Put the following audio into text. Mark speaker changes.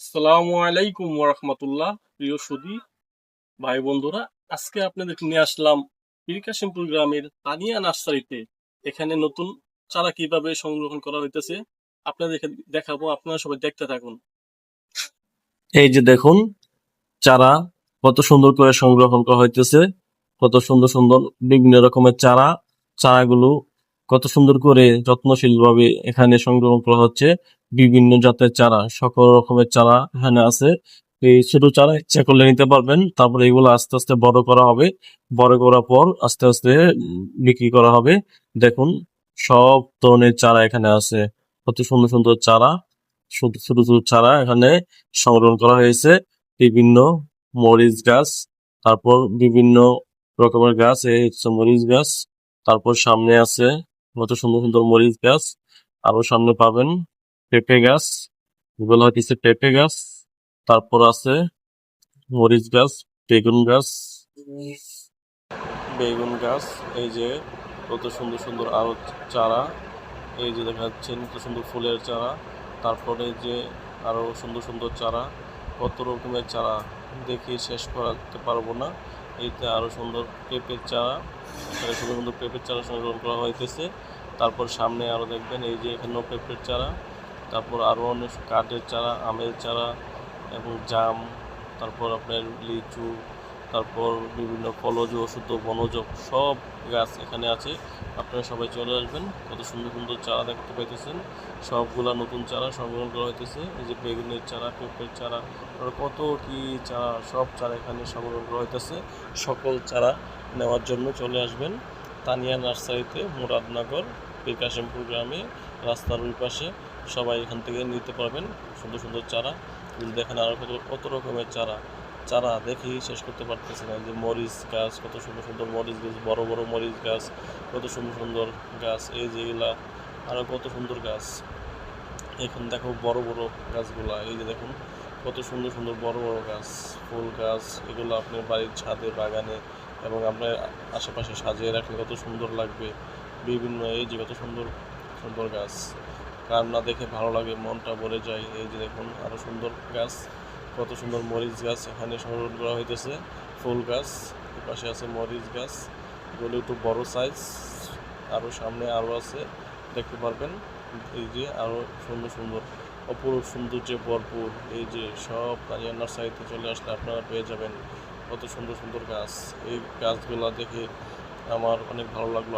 Speaker 1: আসসালামু আলাইকুম ওরহমতুল্লাহ প্রিয় সুদী ভাই বন্ধুরা। আজকে আপনাদেরকে নিয়ে আসলাম গ্রামের তানিয়া নার্সারিতে। এখানে নতুন চারা কীভাবে সংরক্ষণ করা হইতেছে, আপনাদেরকে দেখাবো, আপনারা সবাই দেখতে থাকুন। এই যে দেখুন, চারা কত সুন্দর করে সংরক্ষণ করা হইতেছে, কত সুন্দর সুন্দর বিভিন্ন রকমের চারা, চারাগুলো কত সুন্দর করে যত্নশীল ভাবে এখানে সংরক্ষণ করা হচ্ছে। বিভিন্ন জাতের চারা, সকল রকমের চারা এখানে আছে। এই ছোট চারা ইচ্ছা করলে নিতে পারবেন। তারপরে এগুলো আস্তে আস্তে বড় করা হবে। বড় করার পর আস্তে আস্তে বিক্রি করা হবে। দেখুন, সব ধরনের চারা এখানে আছে। কত সুন্দর সুন্দর চারা, ছোট ছোট চারা এখানে সংরক্ষণ করা হয়েছে। বিভিন্ন মরিচ গাছ, তারপর বিভিন্ন রকমের গাছ, এই হচ্ছে মরিচ গাছ। তারপর সামনে আছে কত সুন্দর সুন্দর মরিচ গাছ। আরও সামনে পাবেন। পেঁপে গাছ এগুলো হচ্ছে পেঁপে গাছ, তারপর আছে মরিচ গাছ, বেগুন গাছ বেগুন গাছ, এই যে কত সুন্দর সুন্দর আরও চারা, এই যে দেখা যাচ্ছে কত সুন্দর ফুলের চারা, তারপরে যে আরও সুন্দর সুন্দর চারা, কত রকমের চারা দেখে শেষ করাতে পারব না। এইতে আরও সুন্দর পেঁপের চারা, এখানে সুন্দর সুন্দর পেঁপের চারা সংগ্রহ করা হইতেছে। তারপর সামনে আরও দেখবেন এই যে এখানেও পেঁপের চারা তারপর আরও অনেক কাঠের চারা, আমের চারা এবং জাম, তারপর আপনার লিচু, তারপর বিভিন্ন ফলজ ওষুধ বনজ সব গাছ এখানে আছে। আপনারা সবাই চলে আসবেন। কত সুন্দর সুন্দর চারা দেখতে পাইতেছেন। সবগুলা নতুন চারা সংগ্রহ করা হইতেছে। এই যে বেগুনের চারা, পেঁপের চারা কত কি চারা, সব চারা এখানে সংগ্রহ করা হইতেছে। সকল চারা নেওয়ার জন্য চলে আসবেন। তানিয়া নার্সারিতে, মুরাদনগর, বিকাশমপুর গ্রামে, রাস্তার ওই পাশে। সবাই এখান থেকে নিতে পারবেন। সুন্দর সুন্দর চারা। দেখেন আরও কত কত রকমের চারা। চারা দেখেই শেষ করতে পারতেছে না। যে মরিচ গাছ, কত সুন্দর সুন্দর মরিচ গাছ, বড় বড় মরিচ গাছ, কত সুন্দর সুন্দর গাছ, এই যে এগুলা, আরও কত সুন্দর গাছ। এখানে দেখো বড় বড় গাছগুলা। এই যে দেখুন, কত সুন্দর সুন্দর বড় বড় গাছ, ফুল গাছ, এগুলো আপনার বাড়ির ছাদে, বাগানে এবং আপনার আশেপাশে সাজিয়ে রাখলে কত সুন্দর লাগবে। বিভিন্ন, এই যে কত সুন্দর সুন্দর গাছ। কার না দেখে ভালো লাগে, মনটা ভরে যায়। এই যে দেখুন আরও সুন্দর গাছ, কত সুন্দর মরিচ গাছ এখানে সংরক্ষণ করা হইতেছে, ফুল গাছ পাশে আছে মরিচ গাছ, এগুলো একটু বড় সাইজ আরও সামনে আরও আছে, দেখতে পারবেন, এই যে আরও সুন্দর সুন্দর, অপরূপ সৌন্দর্যে ভরপুর, এই যে সব তানিয়া নার্সারিতে চলে আসলে আপনারা পেয়ে যাবেন, কত সুন্দর সুন্দর গাছ, এই গাছগুলা দেখে আমার অনেক ভালো লাগল।